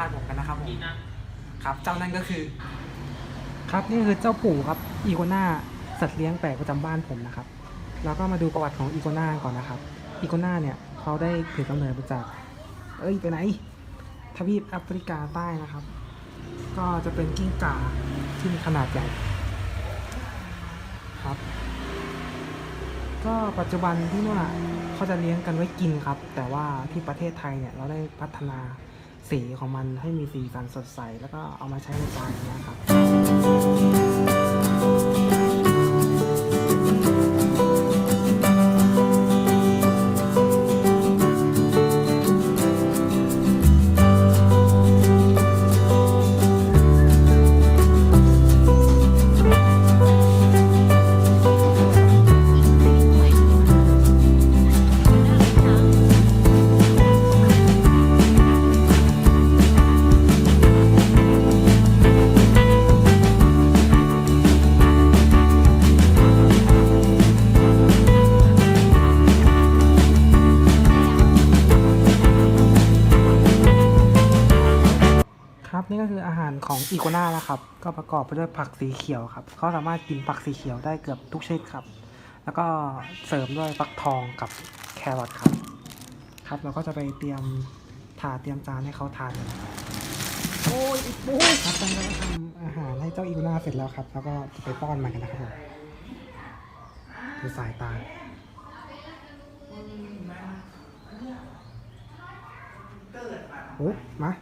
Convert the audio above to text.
านผมกันนะครับผมครับ เจ้านั่นก็คือ ครับนี่คือเจ้าปู่ครับอีโกนาสัตว์เลี้ยงแปลกประจำบ้านผมนะครับ แล้วก็มาดูประวัติของอีโกนาก่อนนะครับอีโกนาเนี่ยเขาได้ถือกำเนิดมาจาก เอ้ยไปไหนทวีปแอฟริกาใต้นะครับ ก็จะเป็นกิ้งก่าที่มีขนาดใหญ่ครับ ก็ปัจจุบันที่นู่นอะเขาจะเลี้ยงกันไว้กินครับ แต่ว่าที่ประเทศไทยเนี่ยเราได้พัฒนาสีของมันให้มีสีสันสดใส แล้วก็เอามาใช้ในกานนะครับ นี่ก็คืออาหารของอีโกนาแล้วครับ ก็ประกอบไปด้วยผักสีเขียวครับเขาสามารถกินผักสีเขียวได้เกือบทุกชนิดครับ แล้วก็เสริมด้วยฟักทองกับแครอทครับ ครับเราก็จะไปเตรียมถาดเตรียมจานให้เขาทานโอ้ยโอ้ยครับตอนนี้เราทำอาหารให้เจ้าอีโกนาเสร็จแล้วครับ แล้วก็จะไปป้อนมันกันนะครับผมดูสายตาโอ้มา